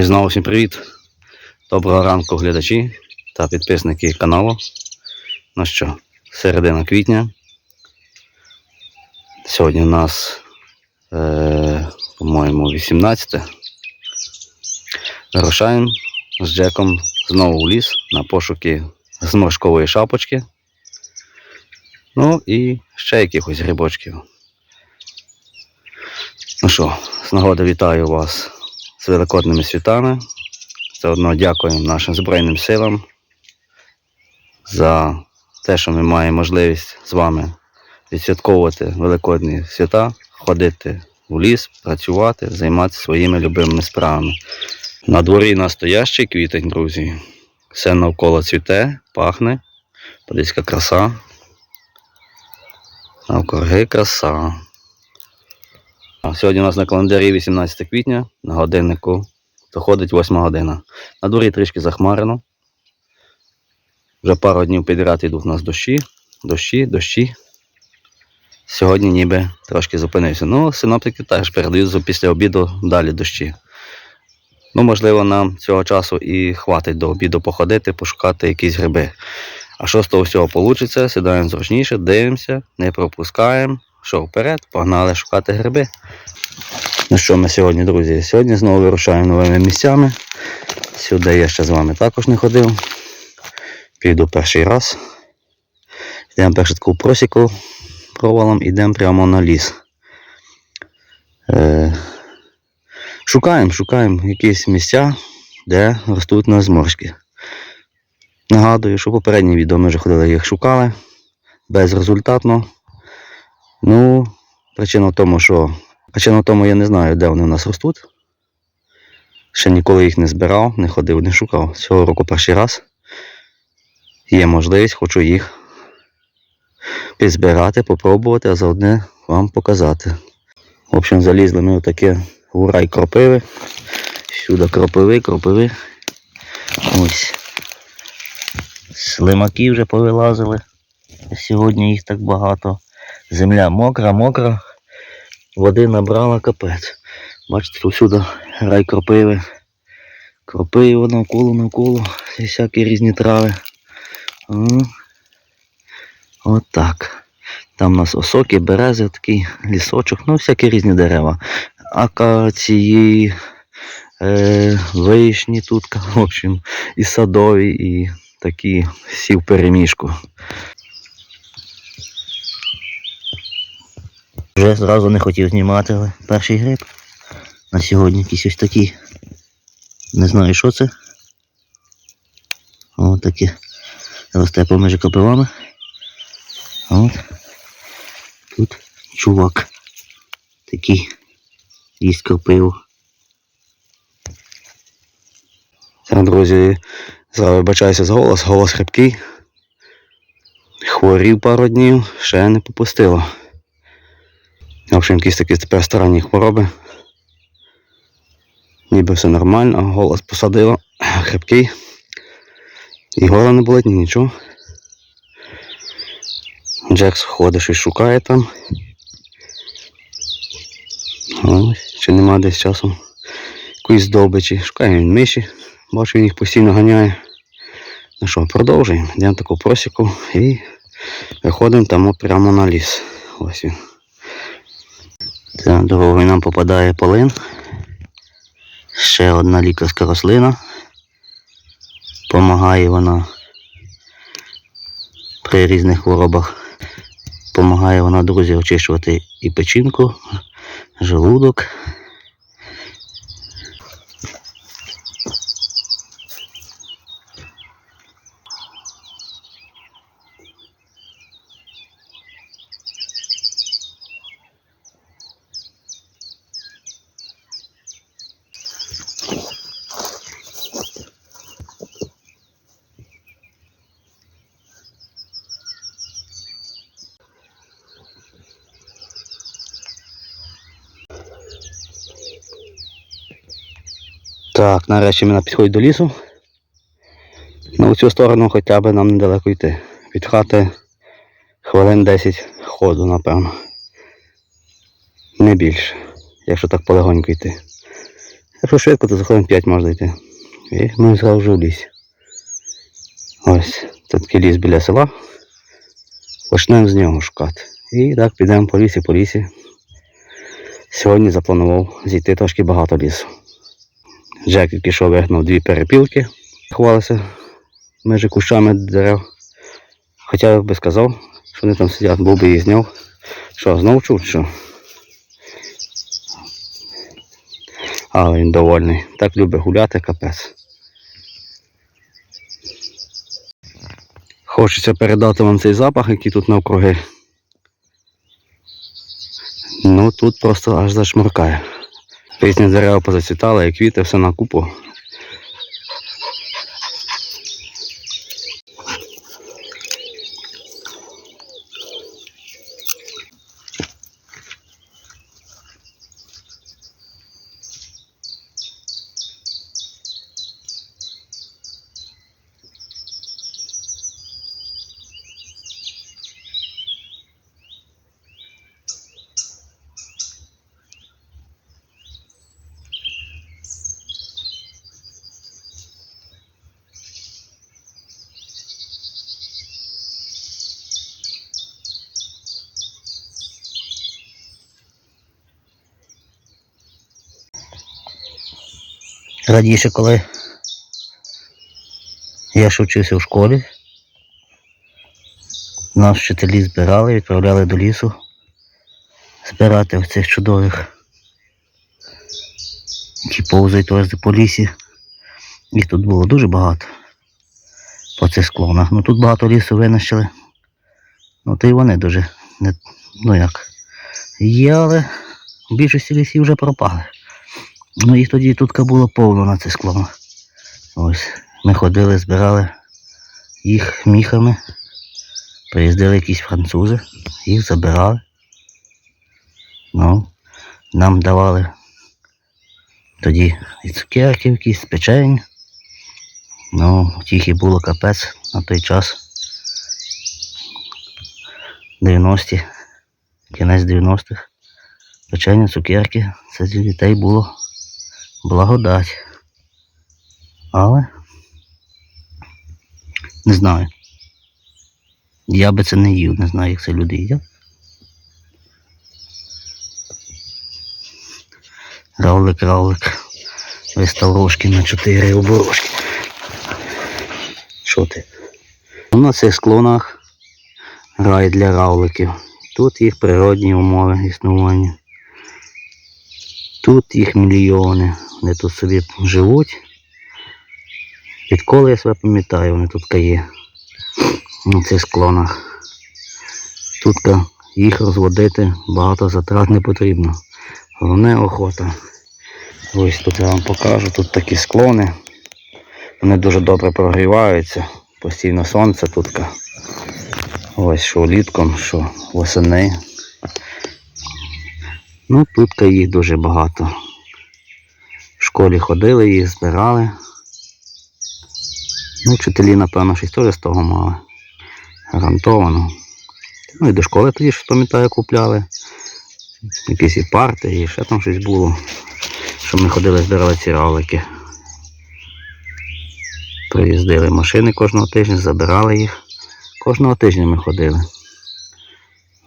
І знову всім привіт. Доброго ранку, глядачі та підписники каналу. Ну що, середина квітня. Сьогодні у нас, е, по-моєму, 18. Вирушаємо з Джеком знову в ліс на пошуки зморшкової шапочки. Ну і ще якихось грибочків. Ну що, з нагоди вітаю вас з великодними святами. Заодно дякуємо нашим Збройним силам за те, що ми маємо можливість з вами відсвятковувати великодні свята, ходити в ліс, працювати, займатися своїми любимими справами. На дворі настоящий квітень, друзі. Все навколо цвіте, пахне. Подивіться, яка краса. Навкруги краса. Сьогодні у нас на календарі 18 квітня, на годиннику доходить 8 година. На дворі трішки захмарено. Вже пару днів підряд йдуть у нас дощі, дощі, дощі. Сьогодні ніби трошки зупинився. Ну, синоптики теж передають після обіду далі дощі. Ну, можливо, нам цього часу і хватить до обіду походити, пошукати якісь гриби. А що з того всього вийде, сідаємо зручніше, дивимося, не пропускаємо. Що, вперед, погнали шукати гриби. Ну що ми сьогодні, друзі? Сьогодні знову вирушаємо новими місцями. Сюди я ще з вами також не ходив. Піду перший раз. Йдемо першу таку просіку провалом, йдемо прямо на ліс. Е, шукаємо, шукаємо якісь місця, де ростуть на зморшки. Нагадую, що попередні відео ми вже ходили, їх шукали безрезультатно. Ну, причина в тому, що причина в тому, я не знаю, де вони у нас ростуть. Ще ніколи їх не збирав, не ходив, не шукав. Цього року перший раз. Є можливість, хочу їх підзбирати, попробувати, а заодне вам показати. В общем, залізли ми в рай кропиви. Сюди кропиви, кропиви. Ось. Слимаки вже повилазили. Сьогодні їх так багато. Земля мокра, мокра. Води набрала капець. Бачите, всюди рай кропиви. Кропиво навколо, навколо. І всякі різні трави. От так. Там у нас осоки, берези, такий лісочок, ну всякі різні дерева. Акації, е, вишні тут, в общем, і садові, і такі всі в Вже зразу не хотів знімати, перший гриб. На сьогодні якийсь ось такий. Не знаю, що це. Ось таке. Росте поміж копивами. От. Тут чувак. Такий. Їсть кропиву. Так, друзі, зараз вибачаюся з голос, голос хрипкий. Хворів пару днів, ще не попустило. Общем, якісь такі тепер странні хвороби. Ніби все нормально, голос посадило, хрипкий. І горло не болить, ні нічого. Джекс ходить щось шукає там. Ось, чи нема десь часом якоїсь здобичі. Шукає він миші. Бачу, він їх постійно ганяє. Ну що, продовжуємо. Йдемо таку просіку і виходимо там прямо на ліс. Ось він. Та дорогою нам попадає полин. Ще одна лікарська рослина. Помагає вона при різних хворобах. Помагає вона, друзі, очищувати і печінку, желудок. Так, нарешті ми на підході до лісу. Ну, цю сторону хоча б нам недалеко йти. Від хати хвилин 10 ходу, напевно. Не більше, якщо так полегонько йти. Якщо швидко, то за хвилин 5 можна йти. І ми зразу вже в лісі. Ось, це такий ліс біля села. Почнемо з нього шукати. І так підемо по лісі, по лісі. Сьогодні запланував зійти трошки багато лісу. Джек тільки що вигнав дві перепілки, ховалися між кущами дерев. Хоча я би сказав, що вони там сидять, був би її зняв. Що, знов чув, що? Але він довольний. Так любить гуляти, капець. Хочеться передати вам цей запах, який тут навкруги. Ну тут просто аж зашмуркає. Різні дерева позацвітали, і квіти, все на купу. Раніше, коли я ще вчився в школі, нас вчителі збирали, відправляли до лісу збирати оцих чудових, які повзають ось по лісі. Їх тут було дуже багато по цих склонах. Ну тут багато лісу винищили. Ну то й вони дуже не, ну як. Є, але в більшості лісів вже пропали. Ну їх тоді тут було повно на цих склонах. Ось. Ми ходили, збирали їх міхами. Приїздили якісь французи, їх забирали. Ну, нам давали тоді і цукерки якісь, печень. Ну, і було капець на той час. 90-ті, кінець 90-х. Печення, цукерки, це для дітей було благодать. Але не знаю. Я би це не їв, не знаю, як це люди їдять. Равлик, равлик. Вистав рожки на чотири оборожки. Що ти? На цих склонах рай для равликів. Тут їх природні умови існування. Тут їх мільйони. Вони тут собі живуть. Відколи я себе пам'ятаю, вони тут є. На цих склонах. Тут їх розводити багато затрат не потрібно. Головне охота. Ось тут я вам покажу, тут такі склони. Вони дуже добре прогріваються. Постійно сонце тут. Ось що літком, що восени. Ну тут їх дуже багато. В школі ходили, їх збирали. Ну, вчителі, напевно, щось теж з того мали. Гарантовано. Ну і до школи тоді ж пам'ятаю, купляли. Якісь і парти, і ще там щось було. Що ми ходили, збирали ці равлики. Приїздили машини кожного тижня, забирали їх. Кожного тижня ми ходили.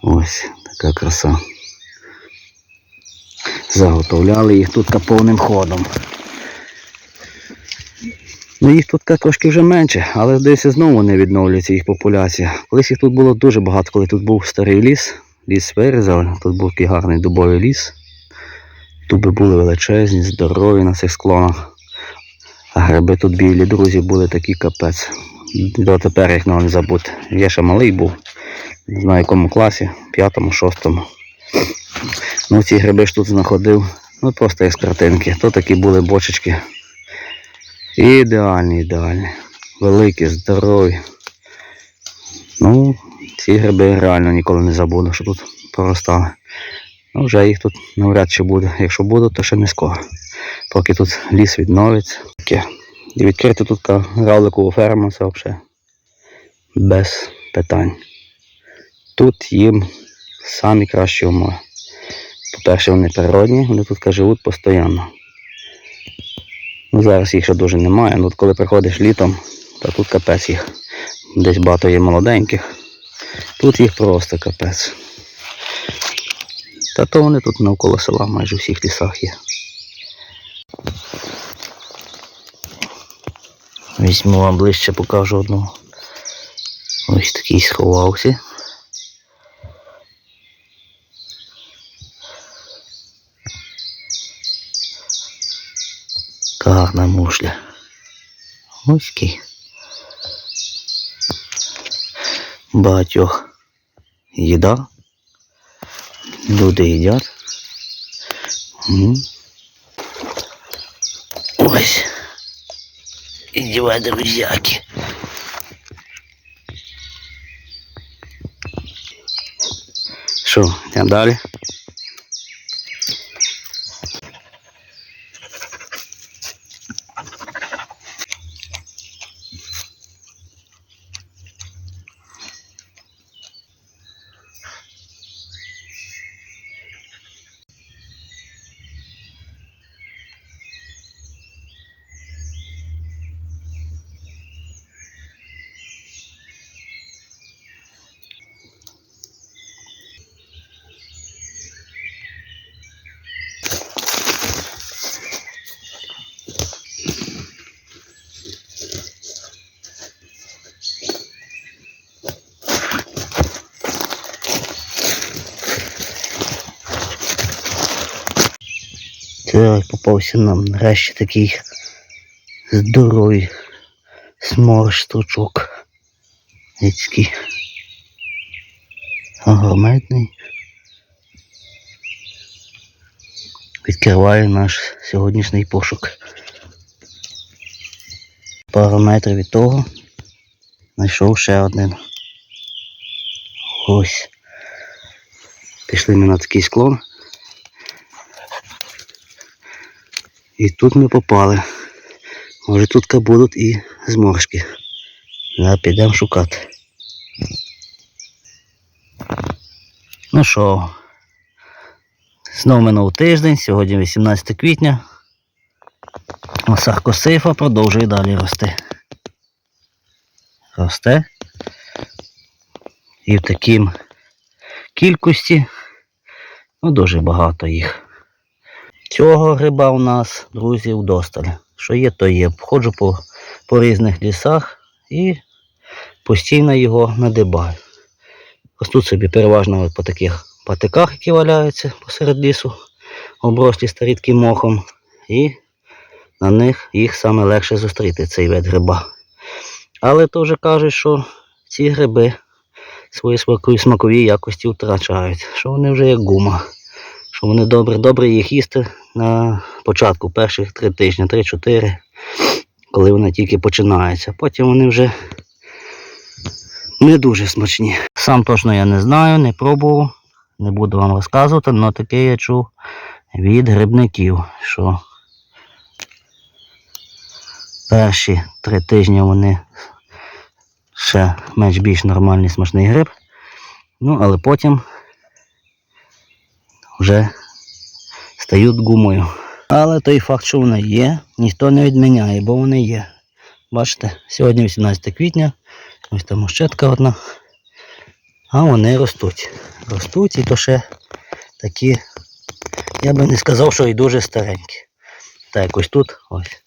Ось така краса. Заготовляли їх тут повним ходом. Ну їх тут трошки вже менше, але десь знову не відновлюється їх популяція. Колись їх тут було дуже багато, коли тут був старий ліс, ліс вирізали, тут був такий гарний дубовий ліс. Дуби були величезні, здорові на цих склонах. А гриби тут білі друзі були такі капець. Дотепер їх не забути. Я ще малий був, не знаю в якому класі, п'ятому, шостому. Ну ці гриби ж тут знаходив, ну просто як з картинки. То такі були бочечки. Ідеальні, ідеальні. Великі, здорові. Ну, ці гриби реально ніколи не забуду, що тут проростали. Ну, вже їх тут навряд чи буде. Якщо буде, то ще не скоро. Поки тут ліс відновиться. І відкрити тут равликову ферму, це взагалі без питань. Тут їм самі кращі умови. По-перше, вони природні, вони тут живуть постійно. Ну, зараз їх ще дуже немає, ну от коли приходиш літом, то тут капець їх. Десь багато є молоденьких. Тут їх просто капець. Та то вони тут навколо села, майже у всіх лісах є. Візьму вам ближче покажу одну. Ось такий сховався. Гарна мушля. Ось такий. Багатьох їда. Люди їдять. М. Ось. Ідіва, друзяки. Що, йдемо далі? Попався нам нарешті такий здоровий сморж стручок. Який агрометний. Відкриваю наш сьогоднішній пошук. Пару метрів від того знайшов ще один. Ось. Пішли ми на такий склон. І тут ми попали. Може тут будуть і зморшки. Зараз підемо шукати. Ну що, знову минув тиждень, сьогодні 18 квітня. Саркосейфа продовжує далі рости. Росте. І в таким кількості, ну дуже багато їх. Цього гриба у нас, друзі, вдосталь. Що є, то є. Ходжу по, по різних лісах і постійно його надибаю. Ось тут собі переважно по таких патиках, які валяються посеред лісу, оброслі старідким мохом. І на них їх саме легше зустріти, цей вид гриба. Але то вже кажуть, що ці гриби свої смакові, смакові якості втрачають, що вони вже як гума що вони добре, добре їх їсти на початку перших три тижні, три-чотири, коли вони тільки починаються. Потім вони вже не дуже смачні. Сам точно я не знаю, не пробував, не буду вам розказувати, але таке я чув від грибників, що перші три тижні вони ще менш більш нормальний смачний гриб. Ну, але потім вже стають гумою. Але той факт, що вони є, ніхто не відміняє, бо вони є. Бачите, сьогодні 18 квітня, ось там щетка одна. А вони ростуть. Ростуть і то ще такі, я би не сказав, що і дуже старенькі. Так, ось тут ось.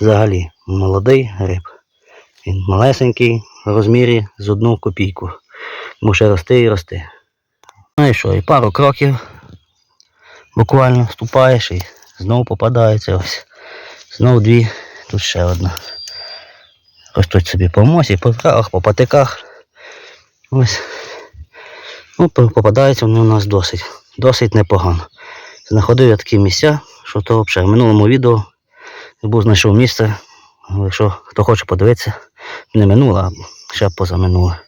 Взагалі молодий гриб. Він малесенький в розмірі з одну копійку. Може рости і рости. Ну і що, і пару кроків буквально вступаєш і знову попадається ось. Знову дві, тут ще одна. Ростуть собі по мосі, по травах, по патиках. Ось. Ну, по- попадаються вони у нас досить, досить непогано. Знаходив я такі місця, що то взагалі. В минулому відео був знайшов місце, якщо хто хоче подивитися, не минуло, а ще позаминуле.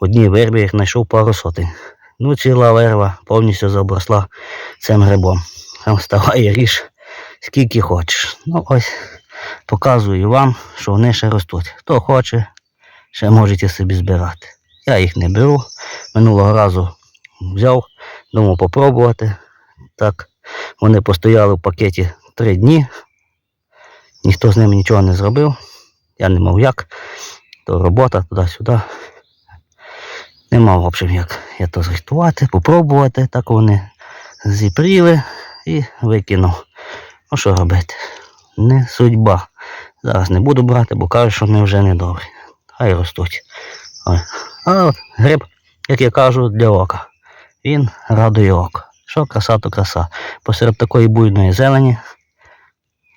В одній вербі я знайшов пару сотень. Ну, ціла верва повністю забросла цим грибом. Там вставай ріж скільки хочеш. Ну ось показую вам, що вони ще ростуть. Хто хоче, ще можете собі збирати. Я їх не беру. Минулого разу взяв, думав попробувати. Так, вони постояли в пакеті три дні. Ніхто з ними нічого не зробив. Я не мав як. То робота туди-сюди. Не мав, в общем, як я то зрихтувати, попробувати. Так вони зіпріли і викинув. Ну що робити? Не судьба. Зараз не буду брати, бо кажуть, що вони вже не добрі. Хай ростуть. Ой. А от гриб, як я кажу, для ока. Він радує око. Що краса, то краса. Посеред такої буйної зелені,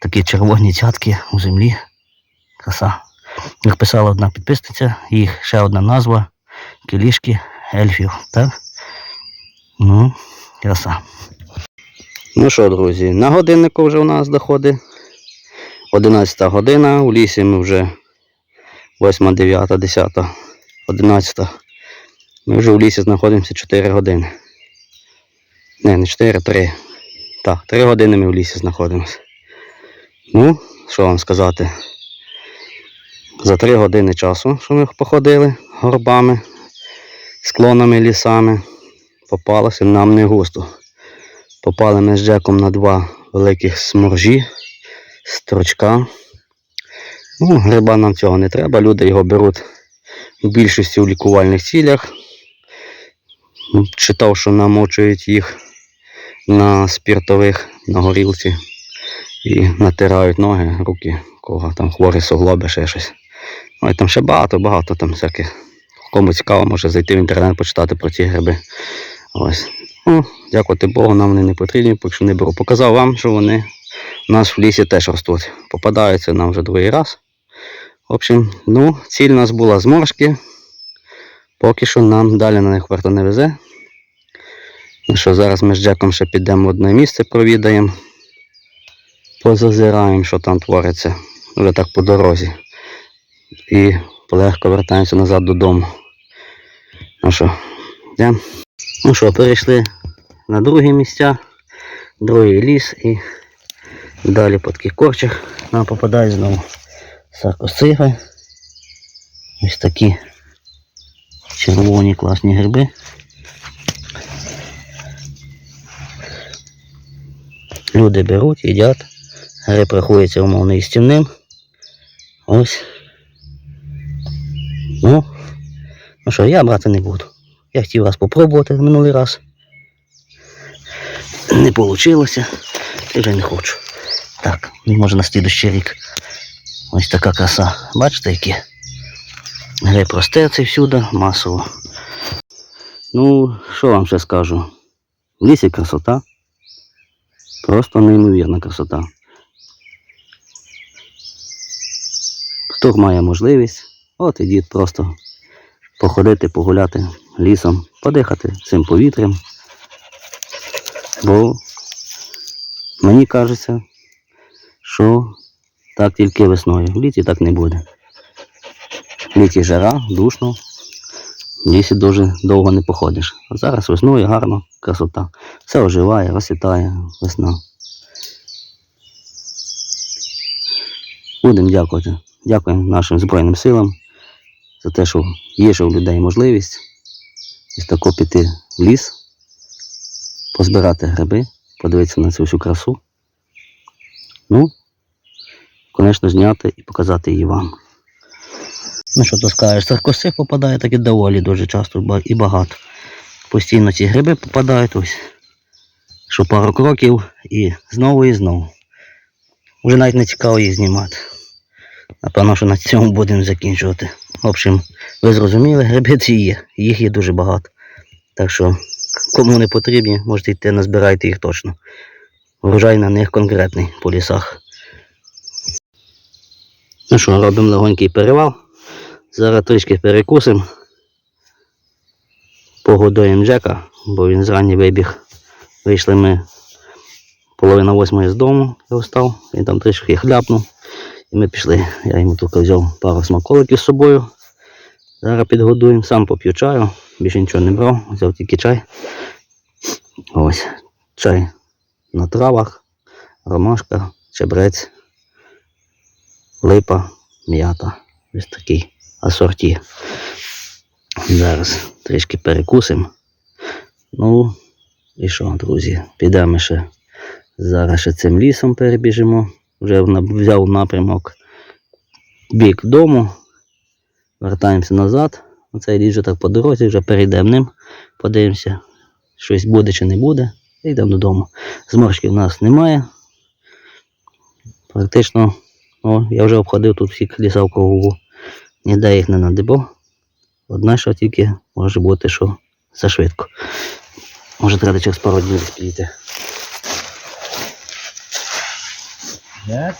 такі червоні цятки у землі. Краса. Як писала одна підписниця, їх ще одна назва кілішки ельфів. Так? Ну, краса. Ну що, друзі, на годиннику вже у нас доходить 11 година. У лісі ми вже 8, 9, 10, 11. Ми вже в лісі знаходимося 4 години. Не, не 4, 3. Так, 3 години ми в лісі знаходимося. Ну, що вам сказати? За 3 години часу, що ми походили горбами, склонами, лісами, попалося нам не густо. Попали ми з Джеком на два великих сморжі, строчка. Ну, гриба нам цього не треба, люди його беруть в більшості у лікувальних цілях. Ну, Читав, що намочують їх на спіртових на горілці і натирають ноги, руки, кого там хворі суглоби, ще щось. Ой, там ще багато, багато там всяких. Кому цікаво, може зайти в інтернет, почитати про ці гриби. Ось. Ну, дякувати Богу, нам вони не потрібні, поки що не беру. Показав вам, що вони у нас в лісі теж ростуть. Попадаються нам вже другий раз. В общем, ну, ціль у нас була зморшки. Поки що нам далі на них варто не везе. Ну що, зараз ми з Джеком ще підемо в одне місце, провідаємо. Позазираємо, що там твориться. Вже так по дорозі. І полегко вертаємося назад додому. Ну що, йдемо. Ну що, перейшли на другі місця, другий ліс і далі по таких корчах нам попадають знову саркоциги. Ось такі червоні класні гриби. Люди беруть, їдять. Гриб рахується умовно істівним. Ось. Ну, ну що, я брати не буду. Я хотів вас попробувати минулий раз. Не вийшло. Вже не хочу. Так, може на слідущий рік. Ось така краса. Бачите, які? Гриб росте цей всюди, масово. Ну, що вам ще скажу? В лісі красота. Просто неймовірна красота. Хто має можливість, от ідіть просто походити, погуляти лісом, подихати цим повітрям. Бо мені кажеться, що так тільки весною. В літі так не буде. В літі жара, душно, в лісі дуже довго не походиш. А зараз весною гарно, красота. Все оживає, розцвітає весна. Будемо дякувати. Дякуємо нашим Збройним силам за те, що є ще у людей можливість із тако піти в ліс, позбирати гриби, подивитися на цю всю красу. Ну, звісно, зняти і показати її вам. Ну що ти скажеш, саркоси попадає таки доволі дуже часто і багато. Постійно ці гриби попадають ось. Що пару кроків і знову і знову. Вже навіть не цікаво їх знімати. Напевно, що на цьому будемо закінчувати. В общем, ви зрозуміли, гриби ці є. Їх є дуже багато. Так що, кому не потрібні, можете йти назбирайте їх точно. Врожай на них конкретний по лісах. Ну що, робимо легонький перевал. Зараз трішки перекусимо. Погодуємо Джека, бо він зрані вибіг. Вийшли ми половина восьмої з дому, я встав, він там трішки хляпнув. І ми пішли. Я йому тільки взяв пару смаколиків з собою. Зараз підгодуємо, сам поп'ю чаю, більше нічого не брав, взяв тільки чай. Ось, чай на травах, ромашка, чебрець. липа, м'ята. Ось такий асорті. Зараз трішки перекусимо. Ну, і що, друзі, підемо ще зараз ще цим лісом перебіжимо. Вже взяв напрямок бік дому. Вертаємося назад. Оцей ліс так по дорозі, вже перейдемо ним, подивимося, щось буде чи не буде. І йдемо додому. Зморшків в нас немає. Практично, о, я вже обходив тут всі ліса в кругу. Ніде їх не надибав. Одне, що тільки може бути, що зашвидко. Може треба через пару днів підійти. Як?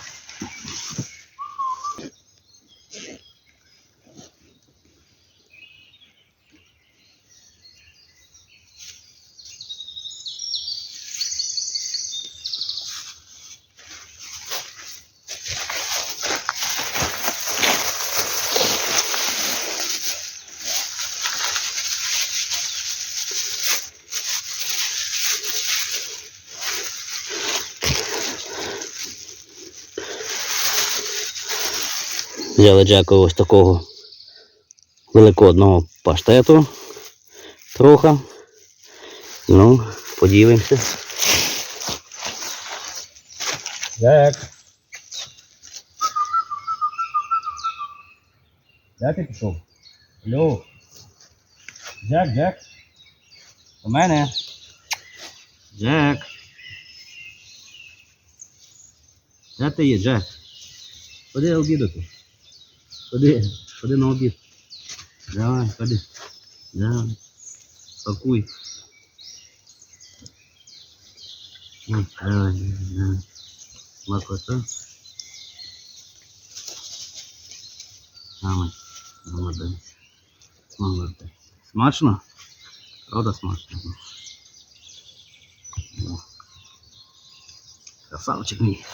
Взяли Джеку ось такого великодного паштету. Трохи. Ну, поділимося. Джек. Де ти пішов? Алло. Джек, Джек. У мене. Джек. Де ти є, Джек? Ходи обідати. Ходи, ходи на обід. Давай, ходи. Давай. Пакуй. Давай, давай. Смакота. Давай. Молодець. Молодець. Смачно? Правда смачно? Красавчик мій.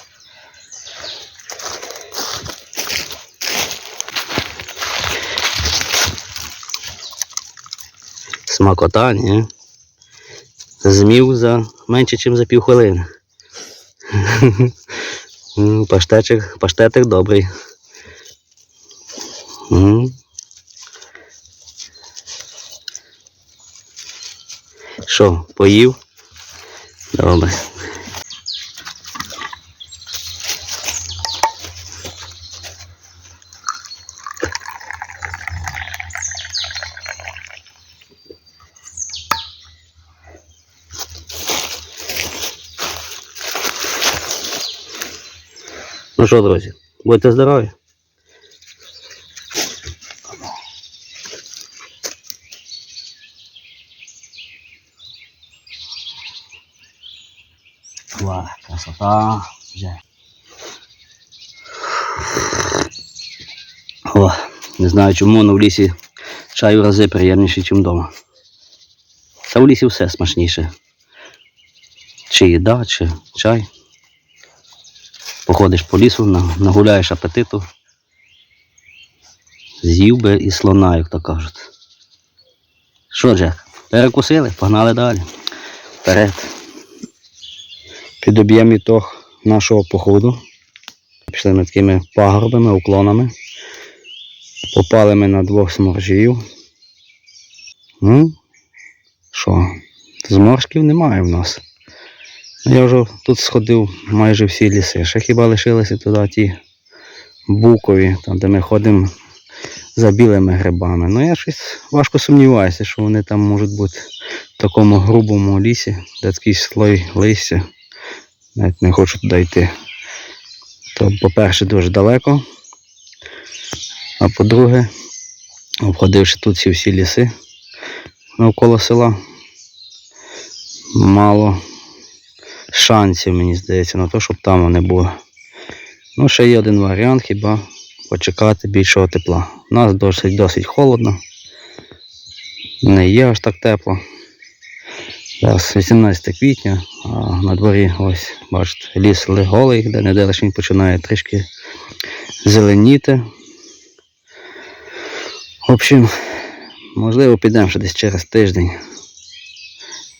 Смакота, ні? Змів за менше, ніж за півхвилини. М, Паштетик, паштетик добрий. Що, поїв? Добре. Ну що, друзі, будьте здорові. Красота. О, не знаю чому, але в лісі чай в рази приємніший, ніж вдома. Та в лісі все смачніше. Чи їда, чи чай. Походиш по лісу, нагуляєш апетиту. З'їв би і слона, як то кажуть. Що, Джек, перекусили, погнали далі. Вперед. Під об'єм ітог нашого походу. Пішли ми такими пагорбами, уклонами. Попали ми на двох сморжів. Ну, що, зморшків немає в нас. Я вже тут сходив майже всі ліси. Ще хіба лишилися туди ті букові, там де ми ходимо за білими грибами. Ну я щось важко сумніваюся, що вони там можуть бути в такому грубому лісі, де такий слой листя. Навіть не хочу туди йти. То, по-перше, дуже далеко. А по-друге, обходивши тут ці всі ліси навколо села, мало шансів, мені здається, на те, щоб там вони були. Ну, ще є один варіант, хіба почекати більшого тепла. У нас досить досить холодно. Не є аж так тепло. Зараз 18 квітня, а на дворі ось, бачите, ліс ли- голий, де не він починає трішки зеленіти. В общем, можливо, підемо ще десь через тиждень.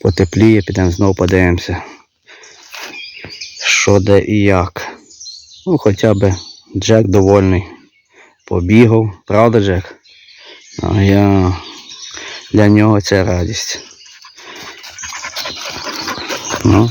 Потепліє, підемо знову подивимося що де і як. Ну, хоча б Джек довольний. Побігав, правда, Джек? А я для нього це радість. Ну.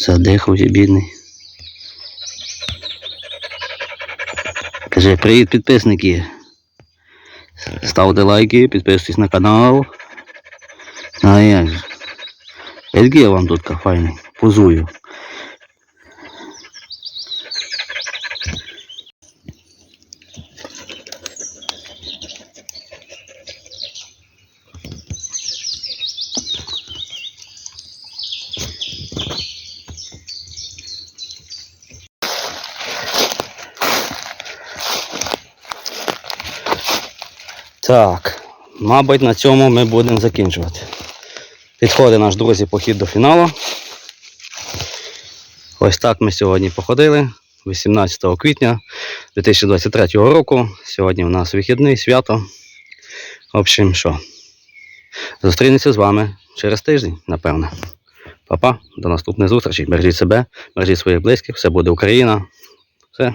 Задихався, бідний. Каже, привіт, підписники. Ставте лайки, підписуйтесь на канал. А як же? Я вам тут файний? Позую. Так, мабуть, на цьому ми будемо закінчувати. Підходить наш друзі похід до фіналу. Ось так ми сьогодні походили 18 квітня 2023 року. Сьогодні у нас вихідний свято. В общем, що? Зустрінемося з вами через тиждень, напевно. Па-па, до наступних зустрічей. Бережіть себе, бережіть своїх близьких, все буде Україна. Все.